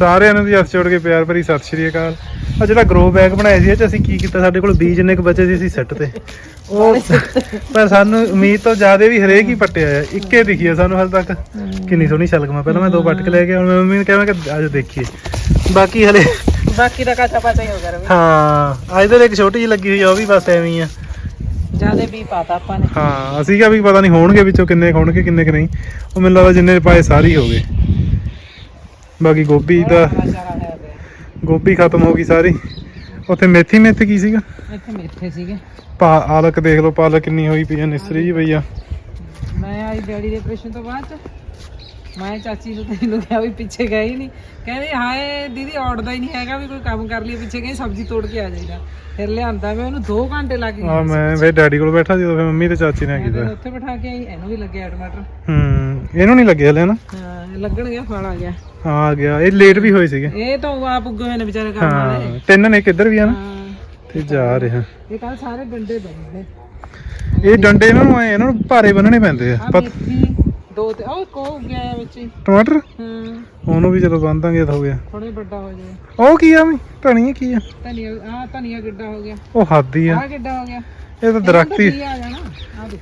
ਸਾਰਿਆਂ ਨੂੰ ਜੀ ਹੱਥ ਜੋੜ ਕੇ ਪਿਆਰ ਭਰੀ ਸਤਿ ਸ਼੍ਰੀ ਅਕਾਲ। ਆ ਜਿਹੜਾ ਗਰੋ ਬੈਗ ਬਣਾਇਆ ਸੀ ਇਹ ਚ ਅਸੀਂ ਕੀ ਕੀਤਾ? ਸਾਡੇ ਕੋਲ ਬੀਜ ਜਿੰਨੇ ਕੁ ਬਚੇ ਸੀ ਅਸੀਂ ਸੱਟ ਤੇ। ਉਹ ਪਰ ਸਾਨੂੰ ਉਮੀਦ ਤੋਂ ਜ਼ਿਆਦਾ ਵੀ ਹਰੇਕ ਹੀ ਪੱਟਿਆ ਆ ਇੱਕੇ ਦਿਖੀ ਆ ਸਾਨੂੰ ਹਾਲ ਤੱਕ। ਕਿੰਨੀ ਸੋਹਣੀ ਛਲਕਮਾ ਪਹਿਲਾਂ ਮੈਂ ਦੋ ਪੱਟ ਕੇ ਲੈ ਕੇ ਹੁਣ ਮੈਂ ਮੰਮੀ ਨੂੰ ਕਿਹਾ ਮੈਂ ਕਿ ਅੱਜ ਦੇਖੀਏ। ਬਾਕੀ ਹਲੇ ਬਾਕੀ ਦਾ ਕਾਚਾ ਪਾਚਾ ਹੀ ਹੋ ਗਿਆ ਰਵੀ। ਹਾਂ ਅੱਜ ਤਾਂ ਇੱਕ ਛੋਟੀ ਜਿਹੀ ਲੱਗੀ ਹੋਈ ਆ ਉਹ ਵੀ ਬਸ ਐਵੇਂ ਹੀ ਆ। ਜਿਆਦੇ ਵੀ ਪਾਤਾ ਆਪਾਂ ਨੇ। ਹਾਂ ਅਸੀਂ ਕਿਹਾ ਵੀ ਪਤਾ ਨਹੀਂ ਹੋਣਗੇ ਵਿੱਚੋਂ ਕਿੰਨੇ ਹੋਣਗੇ ਕਿੰਨੇ ਕਿ ਨਹੀਂ। ਉਹ ਮੈਨੂੰ ਲੱਗਦਾ ਜਿੰਨੇ ਪਾਏ ਸਾਰੇ ਹੀ ਹੋ ਗਏ। ਬਾਕੀ ਗੋਭੀ ਦਾ ਤੇ ਗੋਭੀ ਖਤਮ ਹੋ ਗਈ ਸਾਰੀ। ਉੱਥੇ ਮੇਥੀ ਮੇਥੀ ਕੀ ਸੀਗਾ? ਇੱਥੇ ਮੇਥੇ ਸੀਗੇ। ਪਾ ਆਲਕ ਦੇਖ ਲਓ ਪਾਲਕ ਕਿੰਨੀ ਹੋਈ ਪਈ ਆ ਨਿਸਰੀ ਜੀ ਪਈ ਆ। ਮੈਂ ਆਈ ਡੈਡੀ ਦੇ ਆਪਰੇਸ਼ਨ ਤੋਂ ਬਾਅਦ ਚ ਮੈਂ ਚਾਚੀ ਨੂੰ ਤੈਨੂੰ ਕਿਹਾ ਵੀ ਪਿੱਛੇ ਗਏ ਹੀ ਨਹੀਂ। ਕਹਿੰਦੇ ਹਾਏ ਦੀਦੀ ਔੜਦਾ ਹੀ ਨਹੀਂ ਹੈਗਾ ਵੀ ਕੋਈ ਕੰਮ ਕਰ ਲਈਏ ਪਿੱਛੇ ਗਏ ਸਬਜ਼ੀ ਤੋੜ ਕੇ ਆ ਜਾਈਦਾ। ਫਿਰ ਲਿਆਂਦਾ ਮੈਂ ਉਹਨੂੰ 2 ਘੰਟੇ ਲੱਗ ਗਏ। ਆ ਮੈਂ ਵੇ ਡੈਡੀ ਕੋਲ ਬੈਠਾ ਸੀ ਉਦੋਂ ਫਿਰ ਮੰਮੀ ਤੇ ਚਾਚੀ ਨੇ ਮੈਂ ਕੀਤਾ ਉੱਥੇ ਬਿਠਾ ਕੇ ਆਈ ਇਹਨੂੰ ਵੀ ਲੱਗਿਆ ਟਮਾਟਰ। ਹੂੰ ਇਹਨੂੰ ਨਹੀਂ ਲੱਗਿਆ ਹਲੇ ਨਾ। ਹਾਂ ਲੱਗਣ ਗਿਆ ਫਲ ਆ ਗਿਆ। ਹਾਂ ਆ ਗਿਆ। ਇਹ ਲੇਟ ਵੀ ਹੋਏ ਸੀਗੇ। ਇਹ ਤਾਂ ਆਪ ਉੱਗੇ ਹੋਏ ਨੇ ਵਿਚਾਰੇ ਕੰਮ ਵਾਲੇ। ਤਿੰਨ ਨੇ ਕਿੱਧਰ ਵੀ ਆ ਨਾ। ਹਾਂ। ਤੇ ਜਾ ਰਿਹਾ। ਇਹ ਕੱਲ ਸਾਰੇ ਡੰਡੇ ਬੰਦੇ ਇਹ ਡੰਡੇ ਇਹਨਾਂ ਨੂੰ ਆਏ ਇਹਨਾਂ ਨੂੰ ਭਾਰੇ ਬੰਨਣੇ ਪੈਂਦੇ ਆ। ਆ ਪਤ- ਮੇਥੀ ਦੋ ਤੇ ਉਹ ਕੋ ਗਿਆ ਵਿੱਚ। ਹੀ ਟਮਾਟਰ? ਹਾਂ। ਉਹਨੂੰ ਵੀ ਜਦੋਂ ਬੰਨ ਦਾਂਗੇ ਤਾਂ ਹੋ ਗਿਆ। ਥੋੜੇ ਵੱਡਾ ਹੋ ਜਾਏ। ਉਹ ਕੀ ਆ ਵੀ? ਧਣੀਆ ਕੀ ਆ? ਧਨੀਆ ਆ ਧਨੀਆ ਕਿੱਡਾ ਹੋ ਗਿਆ। ਉਹ ਹੱਦ ਹੀ ਆ। ਆ ਕਿੱਡਾ ਹੋ ਗਿਆ। ਇਹ ਤਾਂ ਦਰਖਤ ਹੀ। ਆ ਜਾਣਾ? ਆ ਦੇ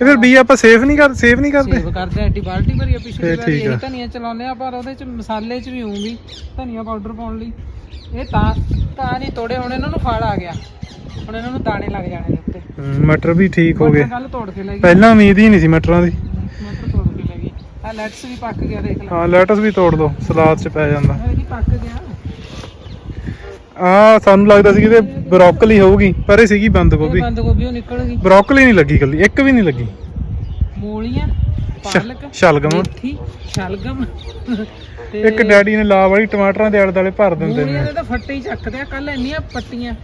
ਇਹ ਫਿਰ ਬੀ ਆਪਾਂ ਸੇਫ ਨਹੀਂ ਕਰ ਸੇਵ ਨਹੀਂ ਕਰਦੇ। ਸੇਵ ਕਰਦੇ ਐਡੀ ਬਾਲਟੀ ਭਰੀ ਆ ਪਿਛਲੀ ਫੇਰ ਵਾਰ। ਠੀਕ ਇਹ ਆ। ਧਨੀਆ ਚਲਾਉਂਦੇ ਆ ਪਰ ਉਹਦੇ ਚ ਮਸਾਲੇ ਚ ਵੀ ਹੋਊ ਵੀ ਧਨੀਆ ਪਾਊਡਰ ਪਾਉਣ ਲਈ। ਇਹ ਤਾਂ ਤਾਂ ਨਹੀਂ ਤੋੜੇ ਹੁਣ ਇਹਨਾਂ ਨੂੰ ਫਲ ਆ ਗਿਆ। ਹੁਣ ਇਹਨਾਂ ਨੂੰ ਦਾਣੇ ਲੱਗ ਜਾਣੇ ਨੇ ਉੱਤੇ। ਹਮ, ਮਟਰ ਵੀ ਠੀਕ ਹੋ ਗਏ। ਕੱਲ ਤੋੜ ਕੇ ਲੈ ਗਈ। ਪਹਿਲਾਂ ਉਮੀਦ ਹੀ ਨਹੀਂ ਸੀ ਮਟਰਾਂ ਦੀ। ਮਟਰ ਤੋੜ ਕੇ ਲੈ ਗਈ। ਆ ਲੈਟਸ ਵੀ ਪੱਕ ਗਿਆ ਦੇਖ ਲੈ। ਹਾਂ ਲੈਟਸ ਵੀ ਤੋੜ ਦੋ ਸਲਾਦ 'ਚ ਪੈ ਜਾਂਦਾ। ਇਹ ਵੀ ਪੱਕ ਗਿਆ। ਆ ਸਾਨੂੰ ਲੱਗਦਾ ਸੀ ਕਿ ਇਹ ਬਰੋਕਲੀ ਹੋਊਗੀ ਪਰ ਇਹ ਸੀਗੀ ਬੰਦ ਗੋਭੀ। ਬੰਦ ਗੋਭੀ ਉਹ ਨਿਕਲ ਗਈ। ਬਰੋਕਲੀ ਨਹੀਂ ਲੱਗੀ ਕੱਲੀ ਇੱਕ ਵੀ ਨਹੀਂ ਲੱਗੀ। ਮੂਲੀਆਂ ਪਾਲਕ ਸ਼ਲਗਮ। ਮੇਥੀ ਸ਼ਲਗਮ ਤੇ ਇੱਕ ਡੈਡੀ ਨੇ ਲਾ ਵਾਲੀ ਟਮਾਟਰਾਂ ਦੇ ਆਲੇ ਦੁਆਲੇ ਭਰ ਦਿੰਦੇ ਮੂਲੀਆਂ ਨੇ। ਦੇ ਤਾਂ ਫੱਟੇ ਹੀ ਚੱਕਦੇ ਆ ਕੱਲ ਇੰਨੀਆਂ ਪੱਟੀਆਂ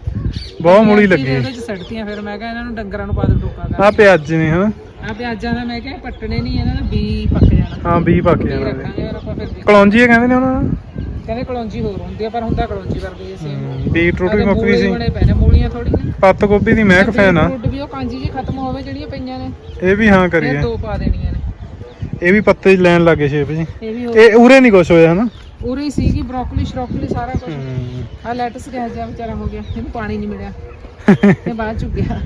ਬਹੁਤ ਮੂਲੀ ਲੱਗੀ। ਉਹਦੇ ਚ ਸੜਤੀਆਂ ਫਿਰ ਮੈਂ ਕਿਹਾ ਇਹਨਾਂ ਨੂੰ ਡੰਗਰਾਂ ਨੂੰ ਪਾ ਦੇ ਟੋਕਾ ਕਰ ਆ ਪਿਆਜ਼ ਨੇ ਹਨਾ? ਆ ਪਿਆਜ਼ਾਂ ਦਾ ਮੈਂ ਕਿਹਾ ਪੱਟਣੇ ਨਹੀਂ ਇਹਨਾਂ ਦਾ ਬੀ ਪੱਕ ਜਾਣਾ। ਹਾਂ ਬੀ ਪੱਕ ਜਾਣਾ। ਇਹਦੇ। ਕਲੌਂਜੀ ਕਹਿੰਦੇ ਨੇ ਉਹਨਾਂ ਨੂੰ ਕਹਿੰਦੇ ਕਲੌਂਜੀ ਹੋਰ ਹੁੰਦੀ ਆ ਪਰ ਹੁੰਦਾ ਕਲੌਂਜੀ ਵਰਗੀ ਐ ਸੇਮ ਬੀਟਰੂਟ ਵੀ ਮੁੱਕ ਗਈ ਸੀ। ਬਣੇ ਪਏ ਨੇ ਮੂਲੀਆਂ ਥੋੜੀਆਂ ਪੱਤ ਗੋਭੀ ਦੀ ਮਹਿਕ ਫੈਨ ਆ। ਬੀਟਰੂਟ ਵੀ ਉਹ ਕਾਂਜੀ ਜੀ ਖਤਮ ਹੋਵੇ ਜਿਹੜੀਆਂ ਪਈਆਂ ਨੇ। ਇਹ ਵੀ ਹਾਂ ਇਹ ਕਰੀਏ। ਦੋ ਪਾ ਦੇਣੀਆਂ ਨੇ। ਇਹ ਵੀ ਪੱਤੇ ਲੈਣ ਲੱਗੇ ਸ਼ੇਪ ਜੀ। ਇਹ ਵੀ ਇਹ ਉਰੇ ਨਹੀਂ ਕੁਛ ਹੋਇਆ ਹਨਾ? ਉਰੇ ਸੀਗੀ ਬ੍ਰੋਕਲੀ ਸ਼ਰੋਕਲੀ ਸਾਰਾ ਕੁਝ। ਆ ਲੈਟਸ ਕਿਹਾ ਜਿਹਾ ਵਿਚਾਰਾ ਹੋ ਗਿਆ ਇਹਨੂੰ ਪਾਣੀ ਨਹੀਂ ਮਿਲਿਆ। ਇਹ ਬਾਅਦ ਚ ਗਿਆ।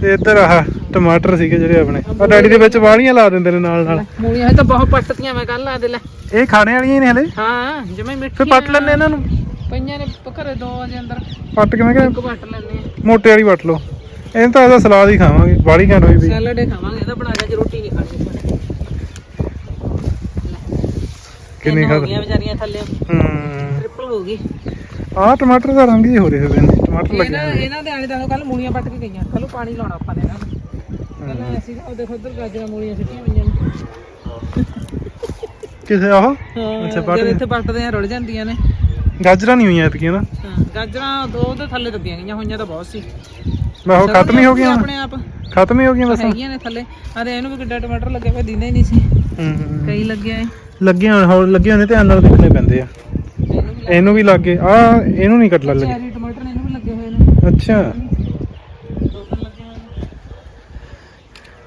ਤੇ ਇੱਧਰ ਆਹ ਟਮਾਟਰ ਸੀਗੇ ਜਿਹੜੇ ਆਪਣੇ। ਆ ਡੈਡੀ ਦੇ ਵਿੱਚ ਵਾਲੀਆਂ ਲਾ ਦਿੰਦੇ ਨੇ ਨਾਲ ਨਾਲ। ਮੂਲੀਆਂ ਤਾਂ ਬਹੁਤ ਪੱਟਤੀਆਂ ਮੈਂ ਕੱਲ ਲਾ ਦੇ ਲੈ। ਇਹ ਖਾਣੇ ਵਾਲੀਆਂ ਹੀ ਨੇ ਹਲੇ? ਹਾਂ ਜਿਵੇਂ ਮਿੱਠੀ ਫਿਰ ਪੱਟ ਲੈਣੇ ਇਹਨਾਂ ਨੂੰ। ਪਈਆਂ ਨੇ ਘਰੇ ਦੋ ਵਜੇ ਅੰਦਰ। ਪੱਟ ਕਿਵੇਂ ਕਿ ਇੱਕ ਪੱਟ ਲੈਣੇ ਮੋਟੇ ਵਾਲੀ ਵੱਟ ਲਓ। ਇਹਨੂੰ ਤਾਂ ਇਹਦਾ ਸਲਾਦ ਹੀ ਖਾਵਾਂਗੇ ਬਾੜੀ ਘੈਂਟ ਹੋਈ ਵੀ ਸੈਲਡ ਹੀ ਖਾਵਾਂਗੇ ਇਹਦਾ ਬਣਾ ਕੇ ਰੋਟੀ ਨਹੀਂ ਖਾਣੀ। ਕਿੰਨੀ ਹੋ ਖਾਦ ਗਈਆਂ ਵਿਚਾਰੀਆਂ ਥੱਲੇ? ਹੂੰ। ਟ੍ਰਿਪਲ ਹੋ ਗਈ ਆਹ ਟਮਾਟਰ ਦਾ ਰੰਗ ਹੀ ਹੋ ਰਿਹਾ ਹੋਵੇ ਨੇ ਟਮਾਟਰ ਲੱਗੇ ਇਹਨਾਂ ਹੋਏ। ਇਹਨਾਂ ਦੇ ਆਲੇ ਦਾ ਕੱਲ ਮੂਲੀਆਂ ਪੱਟ ਕੇ ਗਈਆਂ। ਕੱਲ ਪਾਣੀ ਲਾਉਣਾ ਆਪਾਂ ਨੇ ਇਹਨਾਂ ਨੂੰ ਪਹਿਲਾਂ ਅਸੀਂ ਤਾਂ ਉਹ ਦੇਖੋ ਉਧਰ ਗਾਜਰਾਂ ਮੂਲੀਆਂ ਸਿੱਟੀਆਂ ਪਈਆਂ ਨੇ। ਕਿਸੇ ਆਹ? ਹਾਂ ਅੱਛਾ, ਪੱਟ। ਇੱਥੇ ਪੱਟਦੇ ਆ ਰੁੜ ਜਾਂਦੀਆਂ ਨੇ। ਗਾਜਰਾਂ ਨਹੀਂ ਹੋਈਆਂ ਐਤਕੀਆਂ ਨਾ? ਹਾਂ ਗਾਜਰਾਂ ਦੋ ਉਹਦੇ ਥੱਲੇ ਦੱਬੀਆਂ ਗਈਆਂ ਹੋਈਆਂ ਤਾਂ ਬਹੁਤ ਸੀ। ਮੈਂ ਉਹ ਖਤਮ ਹੀ ਹੋ ਗਈਆਂ ਆਪਣੇ ਆਪ। ਖਤਮ ਹੀ ਹੋ ਗਈਆਂ ਬਸ ਹੈਗੀਆਂ ਨੇ ਥੱਲੇ। ਆ ਤੇ ਇਹਨੂੰ ਵੀ ਕਿੱਡਾ ਟਮਾਟਰ ਲੱਗੇ ਹੋਏ ਦਿੰਦੇ ਹੀ ਨਹੀਂ ਸੀ। ਹੂੰ। ਕਈ ਲੱਗਿਆ ਏ। ਲੱਗੇ ਹੋਣ ਹੋਰ ਲੱਗੇ ਹੋਣੇ ਧਿਆਨ ਨਾਲ ਦੇਖਣੇ ਪੈਂਦੇ ਆ। ਇਹਨੂੰ ਵੀ ਇਹਨੂੰ ਵੀ ਲੱਗੇ ਆ ਇਹਨੂੰ ਨਹੀਂ ਕੱਟ ਲੱਗੇ। ਚੈਰੀ ਟਮਾਟਰ ਨੇ ਇਹਨੂੰ ਵੀ ਲੱਗੇ ਹੋਏ ਨੇ। ਅੱਛਾ। ਦੋ ਤਿੰਨ ਲੱਗੇ ਹੋਏ ਨੇ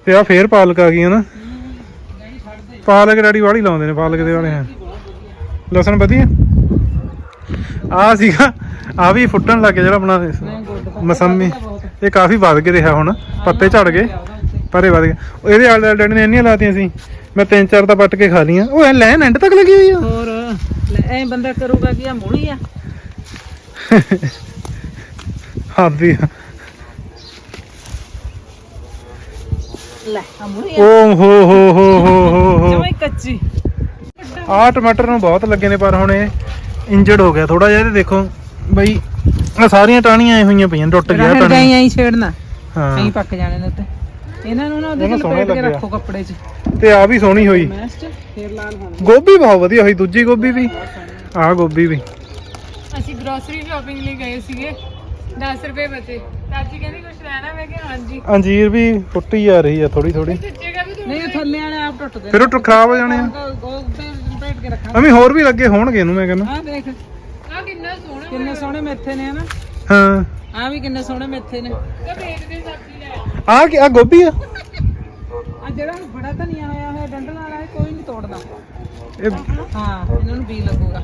ਤੇ ਆ ਫੇਰ ਪਾਲਕ ਆ ਗਈ ਹੈ ਨਾ ਨਹੀਂ ਪਾਲਕ ਡੈਡੀ ਵਾਲੀ ਲਾਉਂਦੇ ਨੇ ਪਾਲਕ ਦੇ ਵਾਲੇ ਆ। ਲਸਣ ਵਧੀਆ? ਆ ਸੀਗਾ ਆ ਵੀ ਫੁੱਟਣ ਲੱਗ ਗਿਆ ਜਿਹੜਾ ਆਪਣਾ ਮਸੰਮੀ। ਇਹ ਕਾਫੀ ਵੱਧ ਕੇ ਰਿਹਾ ਹੁਣ ਪੱਤੇ ਝੜ ਗਏ। ਪਰੇ ਵੱਧ ਉਹ ਇਹਦੇ ਆਲੇ ਦੁਆਲੇ ਡੈਡੀ ਨੇ ਇੰਨੀਆਂ ਲਾਤੀਆਂ ਸੀ ਮੈਂ ਤਿੰਨ ਚਾਰ ਤਾਂ ਪੱਟ ਕੇ ਖਾ ਲੀਆਂ ਉਹ ਐ ਲੈਨ ਐਂਡ ਤੱਕ ਲੱਗੀ ਹੋਈ ਆ। ਹੋਰ ਲੈ ਐ ਬੰਦਾ ਕਰੂਗਾ ਕਿ ਆ ਮੂਲੀ ਆ? ਹਾਦੀ ਲੈ ਆ ਮੂਲੀ ਆ। ਓ ਹੋ ਹੋ ਹੋ ਹੋ ਹੋ ਹੋ। ਜਮਾਈ ਕੱਚੀ। ਆ ਟਮਾਟਰ ਨੂੰ ਬਹੁਤ ਲੱਗੇ ਨੇ ਪਰ ਹੁਣ ਇਹ ਇੰਜਰਡ ਹੋ ਗਿਆ। ਥੋੜਾ ਜਿਹਾ ਇਹਦੇ ਦੇਖੋ ਬਈ ਆ ਸਾਰੀਆਂ ਟਾਹਣੀਆਂ ਆਈ ਹੋਈਆਂ ਪਈਆਂ ਟੁੱਟ ਗਿਆ ਰਹਿਣ ਟਾਹਣੀ। ਗਈ ਐਂ ਛੇੜਨਾ। ਹਾਂ। ਐਂ ਪੱਕ ਜਾਣੇ ਨੇ ਉੱਤੇ। ਇਹਨਾਂ ਨੂੰ ਨਾ ਉਹਦੇ ਇਹਨਾਂ ਚ ਸੋਹਣੇ ਲਪੇਟ ਕੇ ਲੱਗੇ ਆ। ਰੱਖੋ ਕੱਪੜੇ 'ਚ। ਤੇ ਆ ਵੀ ਸੋਹਣੀ ਹੋਈ। ਮੈਸ਼ 'ਚ ਫੇਰ ਲਾਲ ਹੋਣਾ। ਗੋਭੀ ਬਹੁਤ ਵਧੀਆ ਹੋਈ ਦੂਜੀ ਗੋਭੀ ਵੀ। ਆ ਗੋਭੀ ਵੀ। ਅਸੀਂ ਗਰੋਸਰੀ ਸ਼ਾਪਿੰਗ ਲਈ ਗਏ ਸੀਗੇ। 10 ਰੁਪਏ ਬਚੇ। ਚਾਚੀ ਕਹਿੰਦੀ ਕੁਛ ਲੈਣਾ? ਮੈਂ ਕਿਹਾ ਹਾਂਜੀ। ਅੰਜੀਰ ਵੀ ਟੁੱਟੀ ਜਾ ਰਹੀ ਆ ਥੋੜੀ ਥੋੜੀ ਨਹੀਂ ਉਹ ਥੱਲੇ ਵਾਲੇ ਆਪ ਟੁੱਟਦੇ ਫਿਰ ਉਹ ਖਰਾਬ ਹੋ ਜਾਣੇ ਆ। ਲਪੇਟ ਕੇ ਰੱਖਾਂ ਅਮੀ ਹੋਰ ਵੀ ਲੱਗੇ ਹੋਣਗੇ ਇਹਨੂੰ ਮੈਂ ਕਹਿੰਦਾ। ਆਹ ਦੇਖ। ਆ ਕਿੰਨਾ ਸੋਹਣਾ ਕਿੰਨੇ ਸੋਹਣੇ ਮੇਥੇ ਨੇ ਹਨਾ। ਹਾਂ। ਆ ਵੀ ਕਿੰਨੇ ਸੋਹਣੇ ਮੇਥੇ ਨੇ। ਤਾਂ ਵੇਚਦੇ ਸਬਜ਼ੀ ਆ ਕੀ ਆ ਗੋਭੀ ਆ? ਆ ਜਿਹੜਾ ਬੜਾ ਧਨੀਆ ਹੋਇਆ ਹੋਇਆ ਡੰਡਲ ਵਾਲਾ ਕੋਈ ਨਹੀਂ ਤੋੜਦਾ। ਇਹ ਹਾਂ ਇਹਨਾਂ ਨੂੰ ਬੀ ਲੱਗੂਗਾ।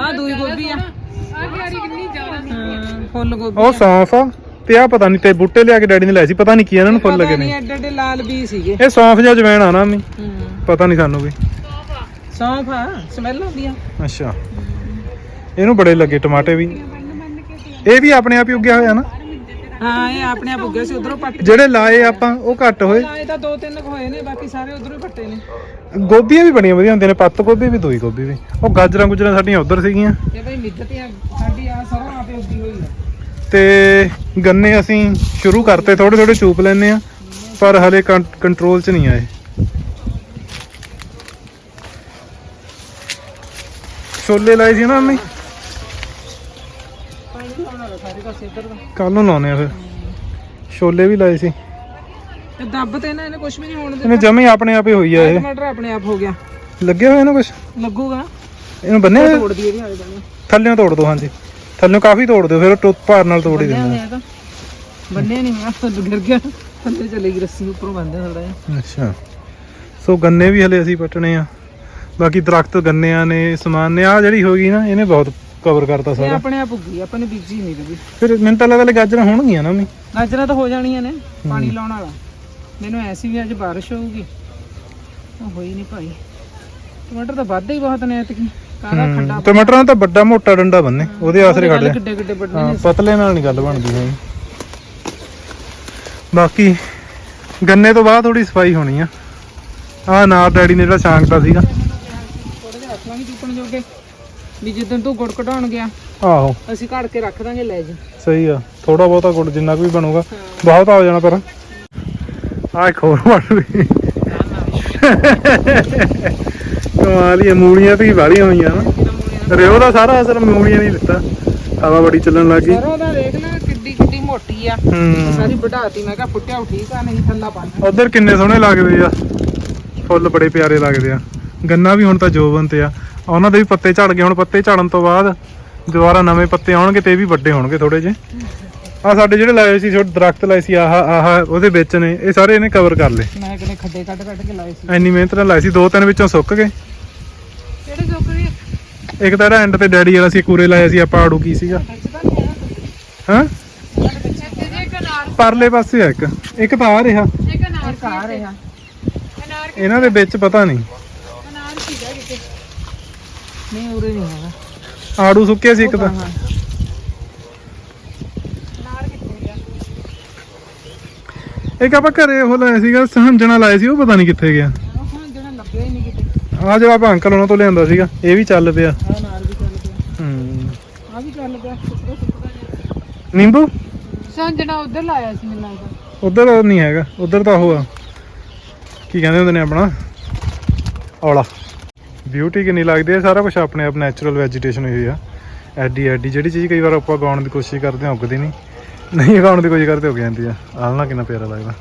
ਆ ਦੂਈ ਗੋਭੀ ਆ। ਆ ਕਿਆਰੀ ਕਿੰਨੀ ਜ਼ਿਆਦਾ ਹਾਂ, ਫੁੱਲ ਗੋਭੀ ਉਹ ਸੌਂਫ ਆ ਤੇ ਆ ਪਤਾ ਨਹੀਂ ਤੇ ਬੂਟੇ ਲਿਆ ਕੇ ਡੈਡੀ ਨੇ ਲਾਏ ਸੀ ਪਤਾ ਨਹੀਂ ਕੀ ਇਹਨਾਂ ਨੂੰ ਫੁੱਲ ਲੱਗੇ ਨੇ। ਨਹੀਂ ਐਡੇ ਐਡੇ ਲਾਲ ਬੀ ਸੀਗੇ। ਇਹ ਸੌਂਫ ਜਾਂ ਜਵੈਣ ਆ ਨਾ ਮੰਮੀ ਹੂੰ। ਪਤਾ ਨਹੀਂ ਸਾਨੂੰ ਵੀ। ਸੌਂਫ ਆ। ਸਮੈਲ ਆਉਂਦੀ ਆ। ਅੱਛਾ। ਇਹਨੂੰ ਬੜੇ ਲੱਗੇ ਟਮਾਟੇ ਵੀ। ਇਹ ਵੀ ਆਪਣੇ ਆਪ ਹੀ ਉੱਗਿਆ ਹੋਇਆ ਨਾ? ਹਾਂ ਇਹ ਆਪਣੇ ਆਪ ਉੱਗਿਆ ਸੀ ਉਧਰੋਂ ਪੱਟ ਜਿਹੜੇ ਲਾਏ ਆਪਾਂ ਉਹ ਘੱਟ ਹੋਏ। ਲਾਏ ਤਾਂ ਦੋ ਤਿੰਨ ਕੁ ਹੋਏ ਨੇ ਬਾਕੀ ਸਾਰੇ ਉਧਰੋਂ ਹੀ ਪੱਟੇ ਨੇ। ਗੋਭੀਆਂ ਵੀ ਬੜੀਆਂ ਵਧੀਆ ਹੁੰਦੀਆਂ ਨੇ ਪੱਤ ਗੋਭੀ ਵੀ ਦੋਈ ਗੋਭੀ ਵੀ। ਉਹ ਗਾਜਰਾਂ ਗੁਜਰਾਂ ਸਾਡੀਆਂ ਉਧਰ ਸੀਗੀਆਂ। ਇਹ ਬਈ ਮਿੱਦਤ ਆ ਸਾਡੀ ਆ ਸਰੋਂ ਆਪੇ ਉੱਗੀ ਹੋਈ ਆ। ਤੇ ਗੰਨੇ ਅਸੀਂ ਸ਼ੁਰੂ ਕਰਤੇ ਥੋੜੇ ਥੋੜੇ ਚੂਪ ਲੈਨੇ ਆ ਪਰ ਹਲੇ ਕੰਟਰੋਲ 'ਚ ਨਹੀਂ ਆਏ। ਛੋਲੇ ਲਾਏ ਸੀ ਨਾ ਮੰਮੀ? ਸਾਰੇ ਪਾਸੇ ਇੱਧਰ ਦਾ। ਕੱਲ ਨੂੰ ਲਾਉਨੇ ਆ ਫਿਰ। ਛੋਲੇ ਵੀ ਲਾਏ ਸੀ। ਤੇ ਦੱਬ ਤੇ ਨਾ ਇਹਨੇ ਕੁਝ ਵੀ ਨਹੀਂ ਹੋਣ ਇਹਨੇ ਜਮੇ ਆਪਣੇ ਆਪ ਹੀ ਹੋਈ ਆ ਇਹ। ਟਮਾਟਰ ਆਪਣੇ ਆਪ ਹੋ ਗਿਆ। ਲੱਗੇ ਹੋਏ ਨਾ ਕੁਛ? ਲੱਗੂਗਾ। ਇਹਨੂੰ ਬੰਨੇ? ਤੋੜ ਦਈਏ ਵੀ ਆਲੇ ਦਾਲੇ ਥੱਲਿਓਂ ਤੋੜ ਦਿਓ ਹਾਂਜੀ। ਥੱਲਿਓਂ ਕਾਫੀ ਤੋੜ ਦਿਓ ਫਿਰ ਟੁੱਟ ਭਾਰ ਨਾਲ ਤੋੜ ਹੀ ਦਿੰਦਾ ਬੰਨਿਆ ਨਹੀਂ ਹੋਇਆ ਥੱਲੇ ਗਿਰ ਗਿਆ। ਥੱਲੇ ਚਲੇਗੀ ਰੱਸੀ ਉੱਪਰੋਂ ਬੰਨਿਆ ਥੋੜਾ ਜਿਹਾ। ਅੱਛਾ। ਸੋ ਗੰਨੇ ਵੀ ਹਲੇ ਅਸੀਂ ਪੱਟਣੇ ਆ। ਬਾਕੀ ਦਰਖਤ ਗੰਨਿਆਂ ਨੇ ਸਮਾਨ ਨੇ ਆ ਜਿਹੜੀ ਹੋ ਗਈ ਨਾ ਇਹਨੇ ਬਹੁਤ ਕਵਰ ਕਰਤਾ ਇਹ ਸਾਰਾ। ਆਪਣੇ ਆਪ ਉੱਗੀ ਆਪਾਂ ਨੇ ਬੀਜੀ ਨਹੀਂ ਰਹੀ ਫਿਰ ਮੈਨੂੰ ਤਾਂ ਲੱਗਦਾ ਗਾਜਰਾਂ ਹੋਣਗੀਆਂ ਨਾ ਵੀ ਗਾਜਰਾਂ ਤਾਂ ਹੋ ਜਾਣੀਆਂ ਨੇ ਪਾਣੀ ਲਾਉਣ ਵਾਲਾ। ਮੈਨੂੰ ਐਸੀ ਵੀ ਅੱਜ ਬਾਰਿਸ਼ ਹੋਊਗੀ। ਉਹ ਹੋਈ ਨਹੀਂ ਭਾਈ। ਟਮਾਟਰ ਤਾਂ ਵੱਧਦੇ ਹੀ ਬਹੁਤ ਨੇ ਐਤਕੀ। ਕਾਹਦਾ ਖੱਡਾ ਟਮਾਟਰਾਂ ਦਾ ਤਾਂ ਵੱਡਾ ਮੋਟਾ ਡੰਡਾ ਬੰਨੇ ਉਹਦੇ ਆਸਰੇ ਕੱਢ ਲਿਆ। ਕਿੱਡੇ ਕਿੱਡੇ ਵੱਡੇ ਹਾਂ ਪਤਲੇ ਨਾਲ ਨਹੀਂ ਗੱਲ ਬਣਦੀ ਹੈ ਬਾਕੀ ਗੰਨੇ ਤੋਂ ਬਾਅਦ ਥੋੜੀ ਸਫ਼ਾਈ ਹੋਣੀ ਆ। ਆ ਨਾਲ ਡੈਡੀ ਨੇ ਜਿਹੜਾ ਛਾਂਗਤਾ ਸੀਗਾ। ਥੋੜੇ ਜਿਹਾ ਰੱਖ ਲਾਂਗੇ ਚੁੱਪਣ ਜੋਗੇ। ਵੀ ਜਿੱਦਣ ਤੂੰ ਗੁੜ ਕਢਾਉਣ ਗਿਆ ਆਹੋ। ਅਸੀਂ ਘੜ ਕੇ ਰੱਖ ਦਾਂਗੇ ਲੈ ਜੀ। ਸਹੀ ਆ ਥੋੜਾ ਬਹੁਤਾ ਗੁੜ ਜਿੰਨਾ ਕੁ ਵੀ ਬਣੂਗਾ ਬਹੁਤ ਹੋ ਜਾਣਾ ਪਰ ਆ ਇੱਕ ਹੋਰ ਬਣ ਗਈ। ਕਮਾਲ ਹੀ ਆ, ਮੂਲੀਆਂ ਵੀ ਵਾਲੀਆਂ ਹੋਈਆਂ ਨਾ। ਰਿਓ ਦਾ ਸਾਰਾ ਅਸਰ ਮੂਲੀਆਂ ਨਹੀਂ ਦਿੱਤਾ। ਹਵਾ ਬੜੀ ਚੱਲਣ ਲੱਗ ਗਈ। ਸਰੋਂ ਦਾ ਦੇਖ ਲੈ ਕਿੱਡੀ ਕਿੱਡੀ ਮੋਟੀ ਆ। ਹੂੰ। ਸਾਰੀ ਵਢਾਤੀ ਮੈਂ ਕਿਹਾ ਫੁੱਟਿਆ ਠੀਕ ਆ ਨਹੀਂ ਥੱਲਾ ਬੰਨ। ਉਧਰ ਕਿੰਨੇ ਸੋਹਣੇ ਲੱਗਦੇ ਆ। ਫੁੱਲ ਬੜੇ ਪਿਆਰੇ ਲੱਗਦੇ ਆ। ਗੰਨਾ ਵੀ ਹੁਣ ਤਾਂ ਜੋਬਨ ਤੇ ਆ। ਉਹਨਾਂ ਦੇ ਵੀ ਪੱਤੇ ਝੜ ਗਏ ਹੁਣ ਪੱਤੇ ਝੜਨ ਤੋਂ ਬਾਅਦ ਦੁਬਾਰਾ ਨਵੇਂ ਪੱਤੇ ਆਉਣਗੇ ਤੇ ਇਹ ਵੀ ਵੱਡੇ ਹੋਣਗੇ ਥੋੜੇ ਜਿਹੇ। ਆ ਸਾਡੇ ਜਿਹੜੇ ਲਾਏ ਸੀ ਛੋਟੇ ਦਰਖਤ ਲਾਏ ਸੀ ਆਹ ਆਹ ਉਹਦੇ ਵਿੱਚ ਨੇ ਇਹ ਸਾਰੇ ਇਹਨੇ ਕਵਰ ਕਰ ਲਏ। ਮੈਂ ਕਿਨੇ ਖੱਡੇ ਕੱਢ ਕੱਢ ਕੇ ਲਾਏ ਸੀ। ਇੰਨੀ ਮਿਹਨਤ ਨਾਲ ਲਾਏ ਸੀ ਦੋ ਤਿੰਨ ਵਿੱਚੋਂ ਸੁੱਕ ਗਏ। ਕਿਹੜੇ ਚੋਕਰੀ ਇੱਕ ਤਾਂ ਜਿਹੜਾ ਐਂਡ ਤੇ ਡੈਡੀ ਵਾਲਾ ਸੀ ਕੂਰੇ ਲਾਇਆ ਸੀ ਆਪਾਂ ਆੜੂ ਕੀ ਸੀਗਾ? ਹਾਂ? ਜੇ ਪਰਲੇ ਪਾਸੇ ਆ ਇੱਕ। ਇੱਕ ਤਾਂ ਆ ਰਿਹਾ। ਇੱਕ ਅਨਾਰ ਇੱਕ ਆ ਰਿਹਾ। ਅਨਾਰ ਇਹਨਾਂ ਦੇ ਵਿੱਚ ਪਤਾ ਨਹੀਂ। ਨਹੀਂ ਉਰੇ ਨਹੀਂ ਹੈਗਾ। ਆੜੂ ਸੁੱਕੇ ਸੀ ਇੱਕ ਤਾਂ ਹਾਂ। ਇੱਕ ਆਪਾਂ ਘਰੇ ਉਹ ਲਾਇਆ ਸੀਗਾ ਸਹੰਜਣਾ ਲਾਇਆ ਸੀ ਉਹ ਪਤਾ ਨਹੀਂ ਕਿੱਥੇ ਗਿਆ। ਹਾਂ ਜਿਹੜਾ ਲੱਭਿਆ ਹੀ ਨਹੀਂ ਕਿਤੇ। ਆ ਜਿਹੜਾ ਆਪਾਂ ਅੰਕਲ ਉਹਨਾਂ ਤੋਂ ਲਿਆਂਦਾ ਸੀਗਾ ਇਹ ਵੀ ਚੱਲ ਪਿਆ। ਆ ਨਾਲ ਵੀ ਚੱਲ ਪਿਆ। ਹੂੰ। ਆ ਵੀ ਚੱਲ ਪਿਆ ਸੁੱਕਦਾ ਸੁੱਕਦਾ ਜਿਹਾ। ਨਿੰਬੂ? ਸੰਜਣਾ ਉਧਰ ਲਾਇਆ ਸੀ ਮੈਨੂੰ ਲੱਗਦਾ। ਉਧਰ ਨਹੀਂ ਹੈਗਾ ਉਧਰ ਤਾਂ ਉਹ ਆ। ਕੀ ਕਹਿੰਦੇ ਹੁੰਦੇ ਨੇ ਆਪਣਾ? ਔਲਾ। ਬਿਊਟੀ ਕਿੰਨੀ ਲੱਗਦੀ ਹੈ? ਸਾਰਾ ਕੁਝ ਆਪਣੇ ਆਪ ਨੈਚੁਰਲ ਵੈਜੀਟੇਸ਼ਨ ਹੋਈ ਹੋਈ ਆ। ਐਡੀ ਐਡੀ ਜਿਹੜੀ ਚੀਜ਼ ਕਈ ਵਾਰ ਆਪਾਂ ਉਗਾਉਣ ਦੀ ਕੋਸ਼ਿਸ਼ ਕਰਦੇ ਹਾਂ, ਉੱਗਦੀ ਨਹੀਂ। ਨਹੀਂ ਉਗਾਉਣ ਦੀ ਕੋਸ਼ਿਸ਼ ਕਰਦੇ ਉੱਗ ਜਾਂਦੀ ਆ। ਆਹ ਨਾ ਕਿੰਨਾ ਪਿਆਰਾ ਲੱਗਦਾ।